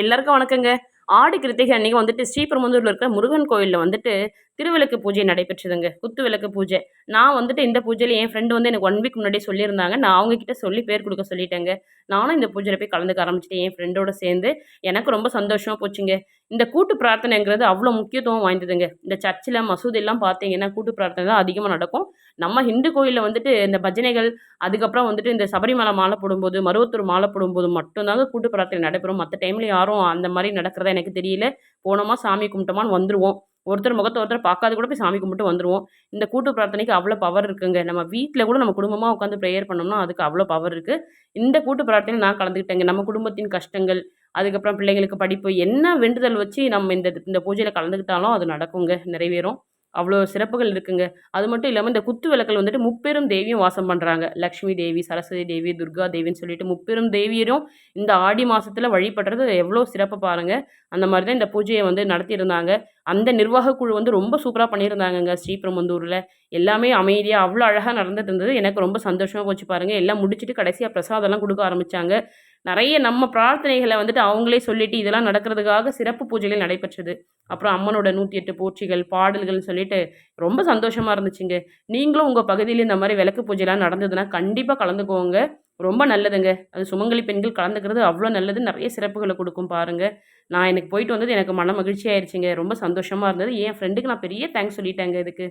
எல்லாருக்கும் வணக்கங்க. ஆடி கிருத்திகை அன்னைக்கு வந்துட்டு ஸ்ரீபெரும்புதூரில் இருக்கிற முருகன் கோயிலில் வந்துட்டு திருவிளக்கு பூஜை நடைபெற்றதுங்க. குத்து விளக்கு பூஜை. நான் வந்துட்டு இந்த பூஜையில் என் ஃப்ரெண்டு வந்து எனக்கு ஒன் வீக் முன்னாடி சொல்லியிருந்தாங்க. நான் அவங்கக்கிட்ட சொல்லி பேர் கொடுக்க சொல்லிட்டேங்க. நானும் இந்த பூஜையில் போய் கலந்துக்க ஆரம்பிச்சிட்டேன். என் ஃப்ரெண்டோட சேர்ந்து. எனக்கு ரொம்ப சந்தோஷமாக போச்சுங்க. இந்த கூட்டு பிரார்த்தனைங்கிறது அவ்வளோ முக்கியத்துவம் வாய்ந்ததுங்க. இந்த சர்ச்சில் மசூதியெல்லாம் பார்த்தீங்கன்னா கூட்டு பிரார்த்தனை தான் அதிகமாக நடக்கும். நம்ம ஹிந்து கோயிலில் வந்துட்டு இந்த பஜனைகள் அதுக்கப்புறம் வந்துட்டு இந்த சபரிமலை மாலை போடும்போது மருவத்தூர் மாலை போடும்போது மட்டும்தாங்க கூட்டு பிரார்த்தனை நடைபெறும். மற்ற டைமில் யாரும் அந்த மாதிரி நடக்கிறதா எனக்கு தெரியல. போனோமா சாமி கும்பிட்டோமான்னு வந்துடுவோம் ஒருத்தர் முகத்தை ஒருத்தர் பார்க்காத கூட போய் சாமி கும்பிட்டு வந்துடுவோம் இந்த கூட்டு பிரார்த்தனைக்கு அவ்வளோ பவர் இருக்குங்க. நம்ம வீட்டில் கூட நம்ம குடும்பமாக உட்காந்து ப்ரேயர் பண்ணோம்னா அதுக்கு அவ்வளோ பவர் இருக்குது இந்த கூட்டு பிரார்த்தனையில் நான் கலந்துக்கிட்டேங்க நம்ம குடும்பத்தின் கஷ்டங்கள் அதுக்கப்புறம் பிள்ளைங்களுக்கு படிப்பு என்ன வேண்டுதல் வச்சு நம்ம இந்த இந்த பூஜையில் கலந்துக்கிட்டாலும் அது நடக்குங்க நிறைவேறும். அவ்வளோ சிறப்புகள் இருக்குங்க. அது மட்டும் இல்லாமல் இந்த குத்து விளக்கில் வந்துட்டு முப்பெரும் தேவியும் வாசம் பண்ணுறாங்க லக்ஷ்மி தேவி சரஸ்வதி தேவி துர்கா தேவின்னு சொல்லிட்டு முப்பெரும் தேவியரும் இந்த ஆடி மாதத்தில் வழிபடுறது எவ்வளோ சிறப்பு பாருங்கள் அந்த மாதிரி தான் இந்த பூஜையை வந்து நடத்தியிருந்தாங்க. அந்த நிர்வாக குழு வந்து ரொம்ப சூப்பராக பண்ணியிருந்தாங்கங்க. ஸ்ரீபெரும்புந்தூரில் எல்லாமே அமைதியாக அவ்வளோ அழகாக நடந்துட்டு இருந்தது. எனக்கு ரொம்ப சந்தோஷமாக போச்சு பாருங்கள் எல்லாம் முடிச்சுட்டு கடைசியாக பிரசாதம்லாம் கொடுக்க ஆரம்பித்தாங்க நிறைய நம்ம பிரார்த்தனைகளை வந்துட்டு அவங்களே சொல்லிட்டு இதெல்லாம் நடக்கிறதுக்காக சிறப்பு பூஜைகள் நடைபெற்றது. அப்புறம் அம்மனோட நூற்றி எட்டு பூச்சிகள் பாடல்கள்னு சொல்லிட்டு ரொம்ப சந்தோஷமாக இருந்துச்சுங்க. நீங்களும் உங்கள் பகுதியில் இந்த மாதிரி விளக்கு பூஜைலாம் நடந்ததுன்னா கண்டிப்பாக கலந்துக்கோங்க. ரொம்ப நல்லதுங்க. அது சுமங்கலி பெண்கள் கலந்துக்கிறது அவ்வளோ நல்லது. நிறைய சிறப்புகளை கொடுக்கும் பாருங்கள் நான் எனக்கு போயிட்டு வந்தது எனக்கு மன மகிழ்ச்சியாயிருச்சுங்க. ரொம்ப சந்தோஷமாக இருந்தது. என் ஃப்ரெண்டுக்கு நான் பெரிய தேங்க்ஸ் சொல்லிட்டேங்க இதுக்கு.